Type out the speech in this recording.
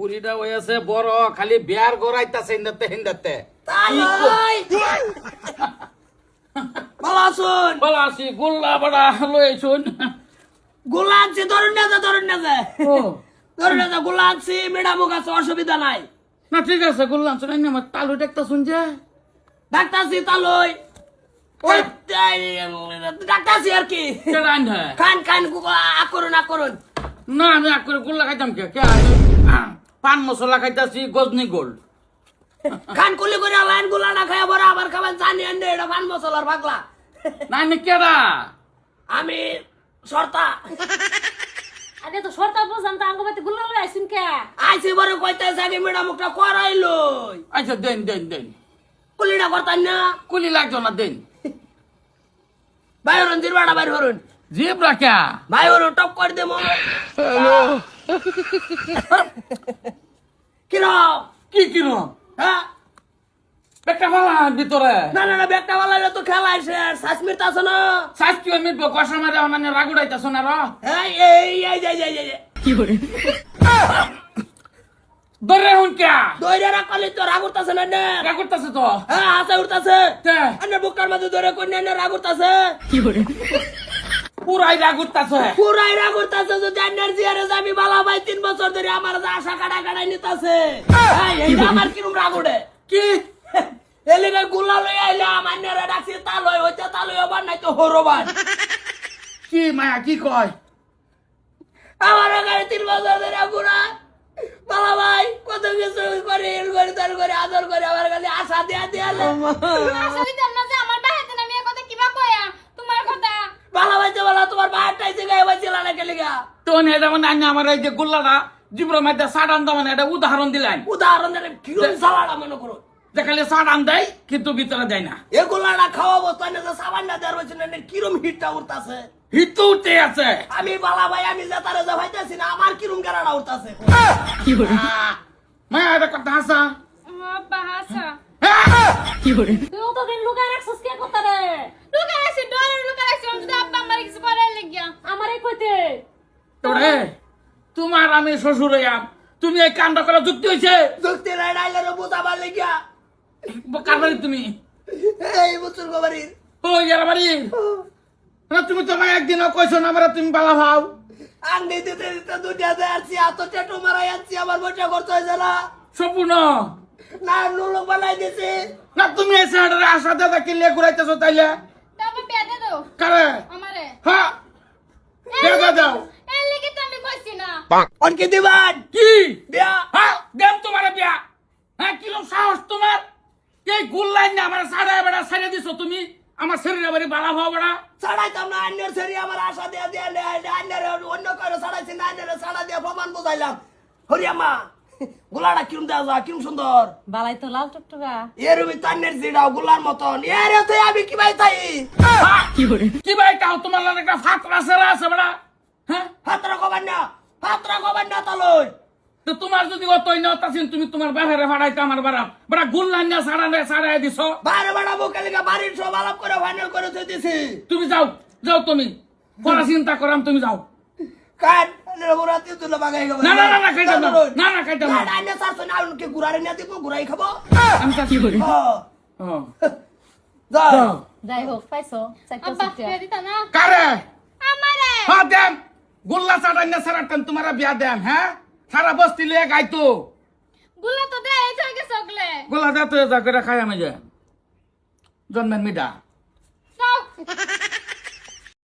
পুরিটা হয়েছে বড় খালি বিয়ার গড়াইতাছে হিন্দাতে হিন্দাতে। তাই ভালো আছুন বলা আছি গোল্লা বড়া লই শুন গোলা আনছি ধরুন না ধরুন না ধরুন না আনছি অসুবিধা নাই। না ঠিক আছে গোল্লা আমার তালু দেখতা শুনছে ডাক্তারছি তালই। ওই ডাক্তারছি আর কি। খান খান করুন করুন। না আমি আগ করে গোল্লা খাইতাম কে কে পান মশলা খাইতাছি গজনি গোল্ড। খান কুলি করে লাইনগুলা না খাই বড় আবার খাবেন জানি আন্ডে এটা পান মশলার পাগলা। না আমি কেডা? আমি সর্তা। আরে তো সরতা বুঝলাম তো আঙ্গবাতি গুলো লই আইছিন কে? আইসি বড় কইতেছে আগে মেডামুখটা করাইলো আচ্ছা দেন দেন দেন। কুলিটা করতাম না। কুলি লাগতো না দেন। ভাই হরুন জিরবাড়া ভাই হরুন। জিপ রাখা ভাই হরুন টপ করে দেবো কিরম কি কিনো হ্যাঁ? একটা ভালা ভিতরে না না না ব্যাগটা তো খেলা আছে না। শাস্তি মিটবো কষা মারে অনান্য রাগুড়াইতাছ না র? এই এই এই এই এই এই। ধরে হুন কে দইরে রাখলি তো রাগ উঠতাছে না নে। রাগুড়তাছে তো? হ্যাঁ হাসে উঠতাছে। তে। আনে বুকটার মধ্যে ধরে কোন নে রাগ উঠতাছে। পুরাই রাগুড়তাছে পুরাই রাগ উঠতাছে তো জান্নার জিয়ারে যাবি বালা ভাই তিন বছর ধরে আমার যে আশা কাটা কাটাই নিতাছে। এই আমার কিরম রাগ উঠে? কি? এলিগে গুলা লই আইলে আমার নেরে ডাকছি তালই হইতে তালই হবার নাই তো হরবান কি মায়া কি কয়? আমার গাড়ি তিন বছর ধরে গুড়া বাবা ভাই কত কিছু করে এল করে তার করে আদর করে আমার কাছে আশা দিয়া দিয়ালে না যে আমার বাহিতে না মেয়ে কথা কিবা কয়া তোমার কথা বালা ভাই তো বলা তোমার বাহার টাইছে গায়ে বাঁচিল না কে লিগা তো নে যেমন আন্য আমার এই যে গুল্লাটা জিব্র মধ্যে সাড়ান দাম এটা উদাহরণ দিলেন। উদাহরণ দিলে কিরম সালাডা মনে করো? যে খালি সাড়ান দেয় কিন্তু ভিতরে দেয় না। এগুলাটা খাওয়াবো তাই না সাবান দেওয়ার হয়েছে না কিরম হিটটা উঠতাছে? হিতু উঠতে আছে। আমি বালা ভাই আমি না আমার কিরম গাড়াটা উঠতাছে? মায়া এটা কথা হাসা। হাসা। হ্যাঁ? তুই অত দিন লুকায় রাখছিস কে কথা রে লুকায় রাখছি আমি যদি আব্বা আমার কিছু করে লাগিয়া আমারে কইতে। তোরে তোমার আমি শ্বশুর হইয়াম তুমি এই কাণ্ড করা যুক্তি হয়েছে যুক্তি নাই নাইলে বুঝাবার লেগিয়া কারবারি তুমি? এই ও ইয়ার বাড়ি। না তুমি তো আমায় একদিনও কইছো না আমার তুমি বালা ভাও। আংটি দিতে দিতে দুটিয়া এত টেটু মারাই আসছি আমার বইটা করতে হয়েছে না। সম্পূর্ণ। না নুলুক বানাই দিছি। না তুমি এসে আশা দাদা কিনলে ঘুরাইতেছো তাইলে? তারপর পেতে দাও। কারে? আমারে। হ্যাঁ দেখা দাও এই লাগি তো আমি কইছি না। অনকে দিবান। কি? বিয়া হ্যাঁ দেম তোমার বিয়া। হ্যাঁ কিরম সাহস তোমার? এই গুল না আমার সাড়ে বেড়া সাড়ে দিছো তুমি। আমার শরীরে বাড়ি বালা ভাও বেড়া। ছাড়াইতাম না আন্যের সেরি আমার আশা দিয়া দিয়া আন্যের অন্য কারও ছাড়াইছি না আন্যের ছাড়া দিয়া প্রমাণ বুঝাইলাম। হরিয়ামা গোলাটা কিরম দেওয়া যা কিরম সুন্দর। বালাই তো লাল টুকটুকা। এর তো আন্যের জিরাও গোলার মতন। এর আমি কি ভাই তাই? হ্যাঁ? কি তোমার লাগে একটা ফাতরা সেরা আছে বেড়া। হ্যাঁ? হাতরা কবার না হাতরা কবার না তালই। তো তোমার যদি অতই না তাছিন তুমি তোমার বাবারে ভাড়াইতে আমার বাড়া বেড়া গুল লাইন না সাড়া না সাড়াই দিছো। বাইরে বাড়াবো কালিকা বাড়ির সব আলাপ করে ফাইনাল করে দিছি তুমি যাও যাও তুমি। পড়া চিন্তা করাম তুমি যাও। বাগাই খাব। না, না, না, না, খাইতাম না। না, না, খাইতাম না। না না সারছো না কি গুড়ারে না দিব গুড়াই খাব। আমি তা কি করি? হ্যাঁ হ্যাঁ। যাও। যাই হোক পাইছো আব্বা পেয়ে কারে? আমারে! হ্যাঁ দেন। গোল্লা চাটাই না সারাটান তোমার বিয়া দেন হ্যাঁ? সারা বস্তি লিয়ে গাইতো। গুলা তো দে এই থেকে সকলে গোল্লা দে তো যা করে খাই আমি যে। জন্মের মিডা। যাও।